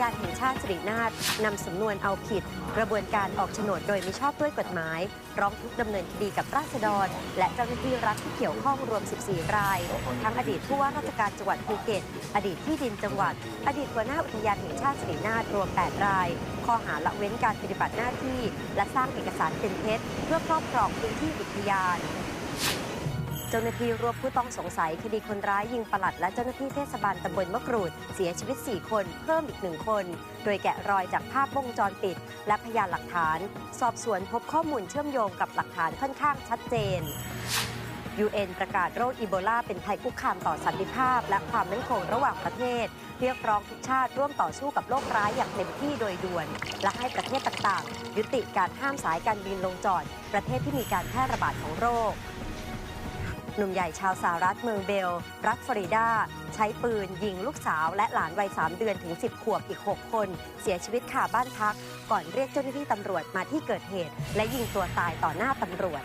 ยานแห่งชาติสิรินาถนำสำนวนเอาผิด กระบวนการออกโฉนดโดยมิชอบด้วยกฎหมาย ร้องทุกข์ดำเนินคดีกับราษฎร และเจ้าหน้าที่รัฐที่เกี่ยวข้องรวม 14 ราย ทั้งอดีตผู้ว่าราชการจังหวัดภูเก็ต อดีตที่ดินจังหวัด อดีตหัวหน้าอุทยานแห่งชาติสิรินาถรวม 8 ราย ข้อหาละเว้นการปฏิบัติหน้าที่ และสร้างเอกสารเป็นเท็จเพื่อครอบครองพื้นที่อุทยาน เจ้าหน้าที่รวบผู้ต้องสงสัยคดีคนร้ายยิงปลัด และเจ้าหน้าที่เทศบาลตำบลมะกรูด เสียชีวิต 4 คน เพิ่มอีกหนึ่งคน โดยแกะรอยจากภาพวงจรปิด และพยานหลักฐาน สอบสวนพบข้อมูลเชื่อมโยงกับหลักฐานค่อนข้างชัดเจน UN ประกาศโรคอีโบลาเป็นภัยคุกคามต่อสันติภาพ และความมั่นคงระหว่างประเทศ เรียกร้องทุกชาติร่วมต่อสู้กับโรคร้ายอย่างเต็มที่โดยด่วน และให้ประเทศต่างๆ ยุติการห้ามสายการบินลงจอด ประเทศที่มีการแพร่ระบาดของโรค หนุ่มใหญ่ชาวสหรัฐเมืองเบล รัฐฟลอริดา ใช้ปืนยิงลูกสาวและหลานวัย 3 เดือนถึง 10 ขวบอีก 6 คน เสียชีวิตคาบ้านพัก ก่อนเรียกเจ้าหน้าที่ตำรวจมาที่เกิดเหตุ และยิงตัวตายต่อหน้าตำรวจ